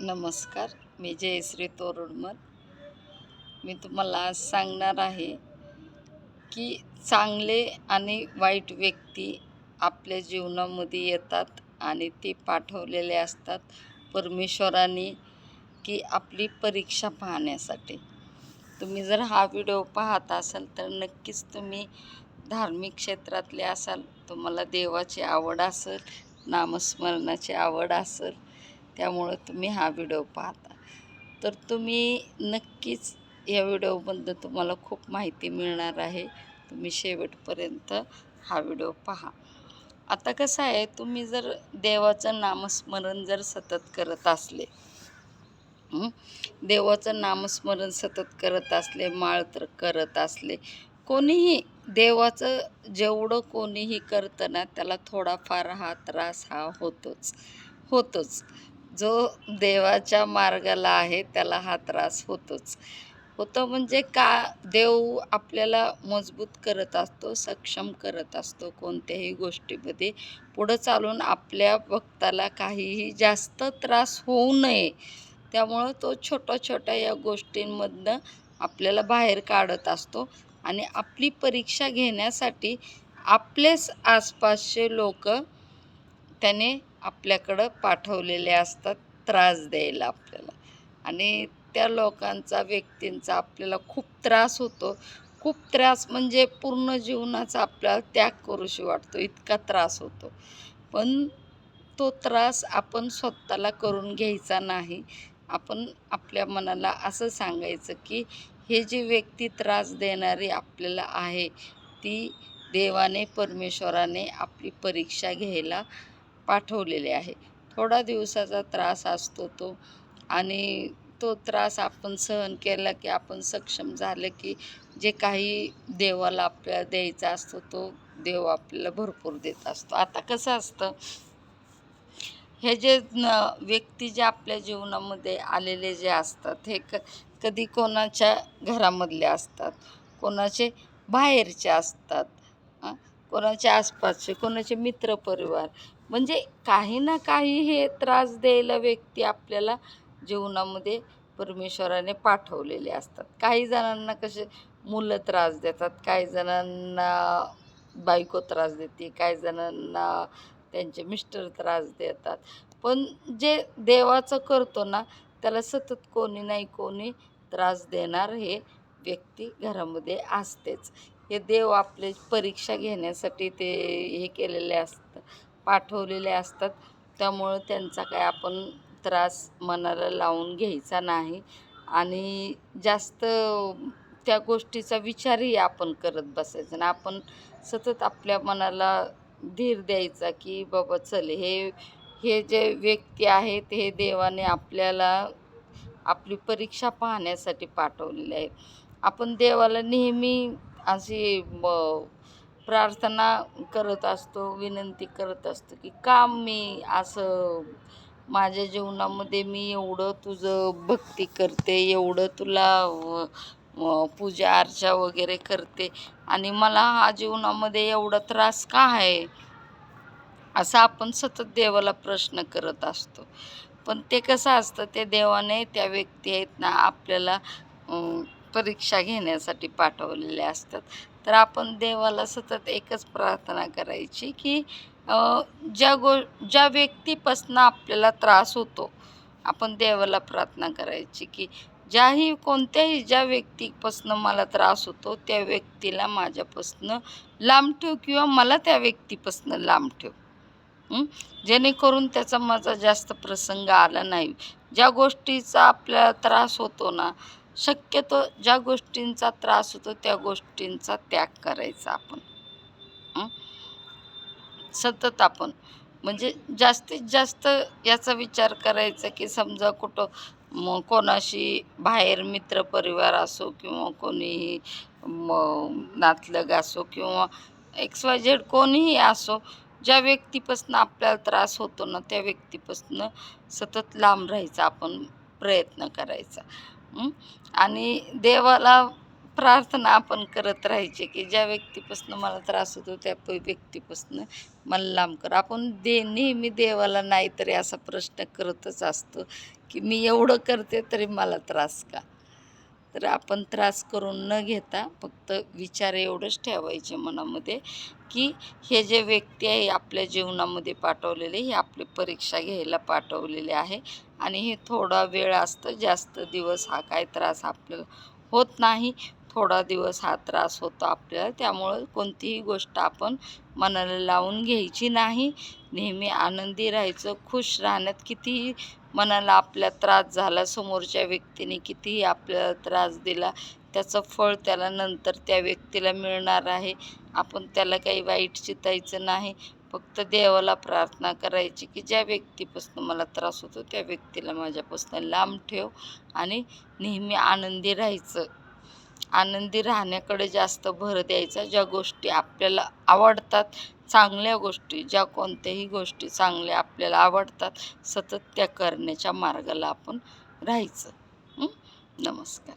नमस्कार मी जयश्री तोरडमल मी तुम्हाला आज सांगणार आहे की चांगले आणि वाईट व्यक्ती आपल्या जीवनामध्ये येतात आणि ते पाठवलेले असतात परमेश्वराने की आपली परीक्षा पाहण्यासाठी. तुम्ही जर हा व्हिडिओ पाहत असाल तर नक्कीच तुम्ही धार्मिक क्षेत्रातले असाल. तुम्हाला देवाची आवड असेल नामस्मरणाची आवड असेल त्यामुळं तुम्ही हा व्हिडिओ पाहता. तर तुम्ही नक्कीच या व्हिडिओबद्दल तुम्हाला खूप माहिती मिळणार आहे. तुम्ही शेवटपर्यंत हा व्हिडिओ पहा. आता कसं आहे तुम्ही जर देवाचं नामस्मरण जर सतत करत असले देवाचं नामस्मरण सतत करत असले माळ तर करत असले कोणीही देवाचं जेवढं कोणीही करतं ना त्याला थोडाफार हा त्रास हा होतोच होतोच. जो देवाच्या मार्गाला आहे त्याला हा त्रास होतोच. होतं म्हणजे का देव आपल्याला मजबूत करत असतो सक्षम करत असतो कोणत्याही गोष्टीमध्ये. पुढं चालून आपल्या भक्ताला काहीही जास्त त्रास होऊ नये. त्यामुळं तो छोट्या छोट्या या गोष्टींमधनं आपल्याला बाहेर काढत असतो. आणि आपली परीक्षा घेण्यासाठी आपलेच आसपासचे लोक त्याने आपल्याकडं पाठवलेले असतात त्रास द्यायला आपल्याला. आणि त्या लोकांचा व्यक्तींचा आपल्याला खूप त्रास होतो. खूप त्रास म्हणजे पूर्ण जीवनाचा आपल्याला त्याग करूशी वाटतो इतका त्रास होतो. पण तो त्रास आपण स्वतःला करून घ्यायचा नाही. आपण आपल्या मनाला असं सांगायचं की हे जी व्यक्ती त्रास देणारी आपल्याला आहे ती देवाने परमेश्वराने आपली परीक्षा घ्यायला पाठवलेले आहे. थोडा दिवसाचा त्रास असतो तो आणि तो त्रास आपण सहन केला की आपण सक्षम झालं की जे काही देवाला आपल्याला द्यायचा असतो तो देव आपल्याला भरपूर देत असतो. आता कसं असतं हे जे न व्यक्ती जे आपल्या जीवनामध्ये आलेले जे असतात हे क कधी कोणाच्या घरामधले असतात कोणाचे बाहेरचे असतात कोणाचे कोणाच्या आसपासचे कोणाचे मित्रपरिवार. म्हणजे काही ना काही हे त्रास द्यायला व्यक्ती आपल्याला जीवनामध्ये परमेश्वराने पाठवलेले असतात. काही जणांना कसे मुलं त्रास देतात काही जणांना बायको त्रास देते काही जणांना त्यांचे मिस्टर त्रास देतात. पण जे देवाचं करतो ना त्याला सतत कोणी नाही कोणी त्रास देणार हे व्यक्ती घरामध्ये असतेच. हे देव आपले परीक्षा घेण्यासाठी ते हे केलेले असतं पाठवलेले असतात. त्यामुळं त्यांचा काय आपण त्रास मनाला लावून घ्यायचा नाही. आणि जास्त त्या गोष्टीचा विचारही आपण करत बसायचा आणि आपण सतत आपल्या मनाला धीर द्यायचा की बाबा चल हे हे जे व्यक्ती आहेत हे देवाने आपल्याला आपली परीक्षा पाहण्यासाठी पाठवलेले आहेत. आपण देवाला नेहमी अशी ब- प्रार्थना करत असतो विनंती करत असतो की का मी असं माझ्या जीवनामध्ये मी एवढं तुझं भक्ती करते एवढं तुला पूजा अर्चा वगैरे करते आणि मला हा जीवनामध्ये एवढा त्रास का आहे? असा आपण सतत देवाला प्रश्न करत असतो. पण ते कसं असतं ते देवाने त्या व्यक्ती आहेत ना आपल्याला परीक्षा घेण्यासाठी पाठवलेले असतात. तर आपण देवाला सतत एकच प्रार्थना करायची की ज्या गो ज्या व्यक्तीपासून आपल्याला त्रास होतो आपण देवाला प्रार्थना करायची की ज्याही कोणत्याही ज्या व्यक्तीपासून मला त्रास होतो त्या व्यक्तीला माझ्यापासनं लांब ठेव किंवा मला त्या व्यक्तीपासून लांब ठेव. जेणेकरून त्याचा माझा जास्त प्रसंग आला नाही. ज्या गोष्टीचा आपल्याला त्रास होतो ना शक्यतो ज्या गोष्टींचा त्रास होतो त्या गोष्टींचा त्याग करायचा आपण. सतत आपण. म्हणजे जास्तीत जास्त याचा विचार करायचा की समजा कुठं मग कोणाशी बाहेर मित्रपरिवार असो किंवा कोणीही नातलग असो किंवा एक्स वाय झेड कोणीही असो ज्या व्यक्तीपासून आपल्याला त्रास होतो ना त्या व्यक्तीपासून सतत लांब राहायचा आपण प्रयत्न करायचा. आणि देवाला प्रार्थना आपण करत राहायचे की ज्या व्यक्तीपासून मला त्रास होतो त्या व्यक्तीपासून मला लांब कर. आपण दे नेहमी देवाला नाही तरी असा प्रश्न करतच असतो की मी एवढं करते तरी मला त्रास का? तर आपण त्रास करून न घेता फक्त विचार एवढंच ठेवायचे मनामध्ये की हे जे व्यक्ती आहे आपल्या जीवनामध्ये पाठवलेले हे आपली परीक्षा घ्यायला पाठवलेले आहे. आणि हे थोडा वेळ असतं जास्त दिवस हा काय त्रास आपल्याला होत नाही. थोडा दिवस हा त्रास होतो आपल्याला. त्यामुळं कोणतीही गोष्ट आपण मनाला लावून घ्यायची नाही. नेहमी आनंदी राहायचं खुश राहण्यात कितीही मनाला आपल्या त्रास झाला समोरच्या व्यक्तीने कितीही आपल्याला त्रास दिला त्याचं फळ त्याला नंतर त्या व्यक्तीला मिळणार आहे. आपण त्याला काही वाईट चितायचं नाही. फक्त देवाला प्रार्थना करायची की ज्या व्यक्तीपासून मला त्रास होतो त्या व्यक्तीला माझ्यापासून लांब ठेव आणि नेहमी आनंदी राहायचं. आनंदी राहण्याकडे जास्त भर द्यायचा. ज्या गोष्टी आपल्याला आवडतात चांगल्या गोष्टी ज्या कोणत्याही गोष्टी चांगल्या आपल्याला आवडतात सतत त्या करण्याच्या मार्गाला आपण राहायचं. नमस्कार.